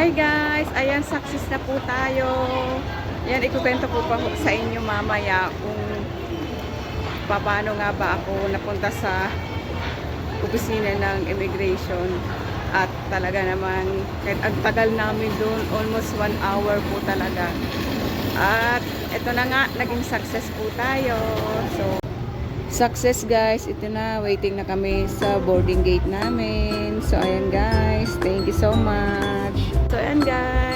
Hi guys! Ayan, success na po tayo. Yan, ikukwento ko pa sa inyo mamaya kung paano nga ba ako napunta sa opisina ng immigration. At talaga naman kahit ang tagal namin doon almost one hour po talaga. At ito na nga naging success po tayo. So success guys. Ito na waiting na kami sa boarding gate namin. So ayan guys. Thank you so much so ayan guys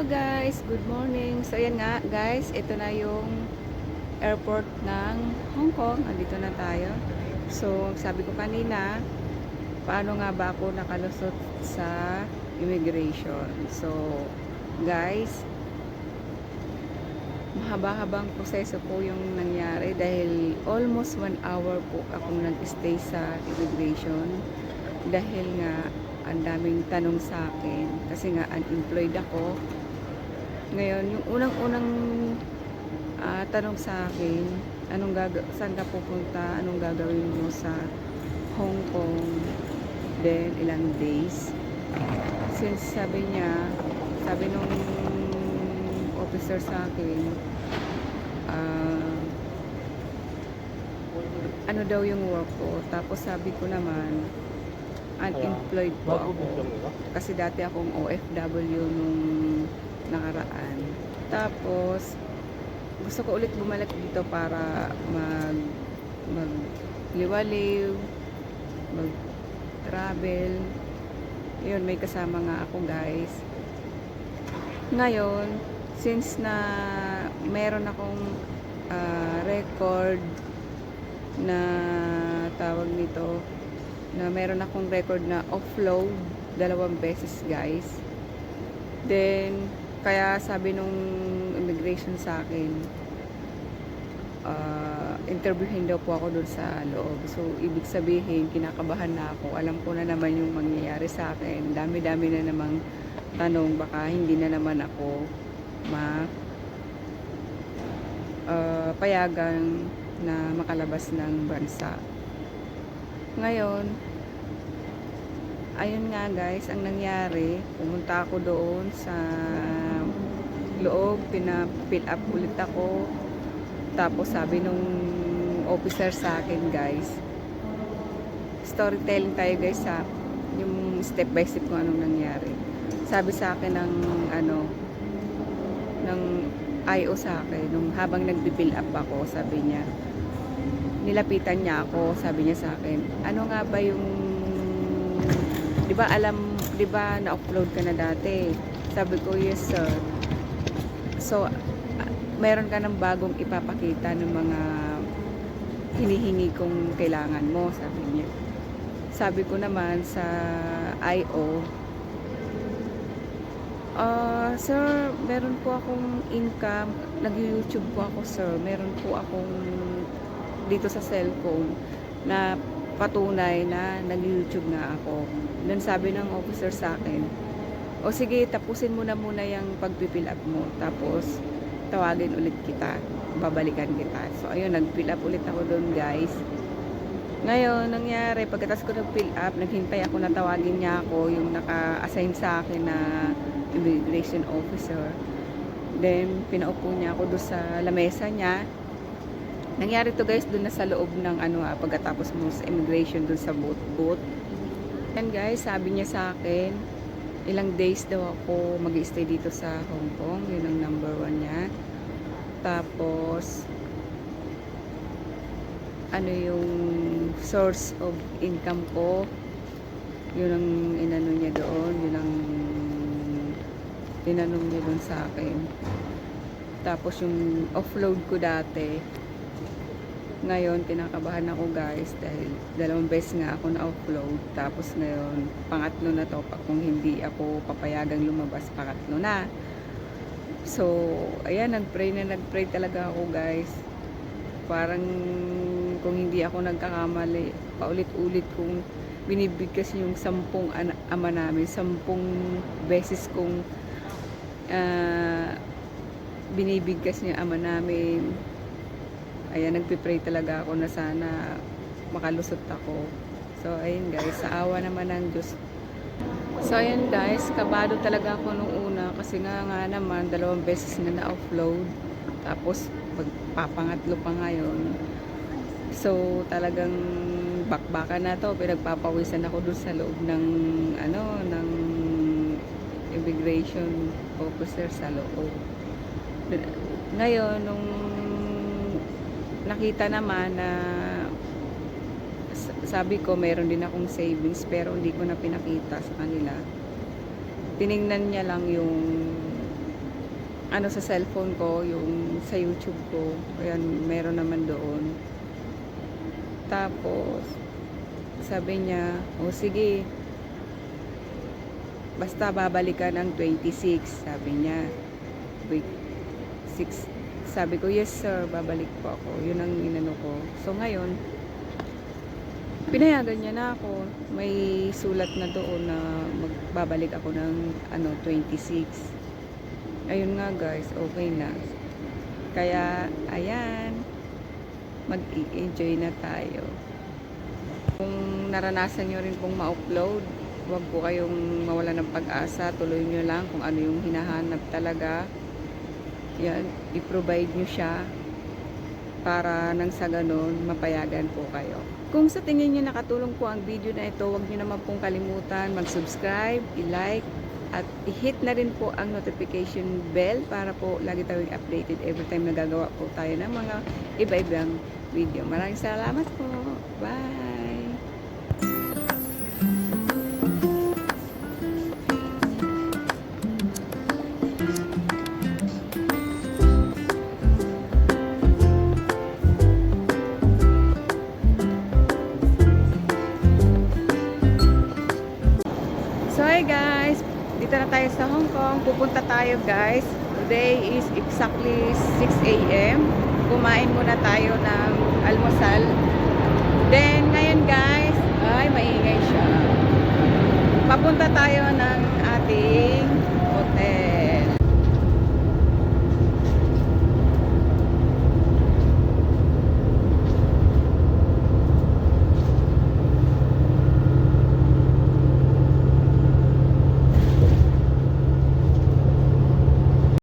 Hello guys, good morning. So ayan nga guys, ito na yung airport ng Hong Kong. Andito na tayo. So sabi ko kanina, paano nga ba ako nakalusot sa immigration? So guys, mahaba-habang proseso po yung nangyari dahil almost one hour po akong nag-stay sa immigration dahil nga ang daming tanong sa akin kasi nga unemployed ako ngayon yung unang-unang ah, tanong sa akin anong gaga saan ka pupunta? Anong gagawin mo sa Hong Kong? Then ilang days? Since sabi niya sabi nung officer sa akin ah, ano daw yung work ko? Tapos sabi ko naman unemployed po ako. kasi dati akong OFW nung nakaraan. Tapos, gusto ko ulit bumalik dito para mag magliwaliw, mag travel. Yun, may kasama nga ako guys. Ngayon, since na meron akong ah, record na tawag nito na meron akong record na offload dalawang beses guys then kaya sabi nung immigration sa akin uh, interviewin daw po ako doon sa loob. So ibig sabihin kinakabahan na ako. Alam ko na naman yung mangyayari sa akin. Dami dami na namang tanong. Baka hindi na naman ako ma uh, payagan na makalabas ng bansa. Ngayon, ayun nga guys, ang nangyari, pumunta ako doon sa loob, pina-fill up ulit ako. Tapos sabi nung officer sa akin guys, storytelling tayo guys sa yung step by step kung anong nangyari. Sabi sa akin ng ano, ng IO sa akin, nung habang nagbi-fill up ako, sabi niya, nilapitan niya ako, sabi niya sa akin, ano nga ba yung, ba alam, di ba na-upload ka na dati? Sabi ko, yes sir. So, meron ka ng bagong ipapakita ng mga hinihingi kong kailangan mo, sabi niya. Sabi ko naman sa IO, Ah, sir, meron po akong income. Nag-YouTube po ako, sir. Meron po akong dito sa cellphone na patunay na nag-YouTube nga ako. Then sabi ng officer sa akin, o sige, tapusin mo na muna yung pagpipill up mo. Tapos, tawagin ulit kita. babalikan kita. So, ayun, nag-fill up ulit ako doon, guys. Ngayon, nangyari, pagkatapos ko nag-fill up, naghintay ako na tawagin niya ako, yung naka-assign sa akin na immigration officer. Then, pinaupo niya ako doon sa lamesa niya. Nangyari to guys, doon na sa loob ng ano ah, pagkatapos mo sa immigration doon sa boat boat. And guys, sabi niya sa akin, ilang days daw ako mag stay dito sa Hong Kong. Yun ang number one niya. Tapos, ano yung source of income ko. Yun ang inano niya doon. Yun ang tinanong niya doon sa akin. Tapos yung offload ko dati, ngayon, kinakabahan ako guys dahil dalawang beses nga ako na-offload. Tapos ngayon, pangatlo na to kung hindi ako papayagang lumabas, pangatlo na. So, ayan, nag-pray na nag-pray talaga ako guys. Parang kung hindi ako nagkakamali, paulit-ulit kong binibigkas yung sampung ama namin, sampung beses kong ah, binibigkas niya ama namin ayan, nagpipray talaga ako na sana makalusot ako. So, ayun guys, sa awa naman ng Diyos. So, ayun guys, kabado talaga ako nung una kasi nga nga naman, dalawang beses na na-offload. Tapos, pagpapangatlo pa ngayon. So, talagang bakbakan na to. Pinagpapawisan ako dun sa loob ng, ano, ng immigration officer sa loob. Ngayon, nung nakita naman na sabi ko meron din akong savings pero hindi ko na pinakita sa kanila. Tiningnan niya lang yung ano sa cellphone ko yung sa youtube ko. Ayan meron naman doon. Tapos sabi niya o sige. Basta babalikan ng 26 sabi niya. Wait 6 sabi ko, yes sir, babalik po ako. Yun ang inano ko. So ngayon, pinayagan niya na ako. May sulat na doon na magbabalik ako ng ano, 26. Ayun nga guys, okay na. Kaya, ayan, mag-enjoy na tayo. Kung naranasan nyo rin pong ma-upload, huwag po kayong mawala ng pag-asa. Tuloy nyo lang kung ano yung hinahanap talaga yan, i-provide nyo siya para nang sa ganun, mapayagan po kayo. Kung sa tingin nyo nakatulong po ang video na ito, huwag nyo naman pong kalimutan mag-subscribe, i-like, at i-hit na rin po ang notification bell para po lagi tayong updated every time na gagawa po tayo ng mga iba-ibang video. Maraming salamat po. Bye! Hi guys, dito na tayo sa Hong Kong. Pupunta tayo guys. Today is exactly 6 a.m. Kumain muna tayo ng almusal. Then ngayon guys, ay maingay siya. Papunta tayo ng ating.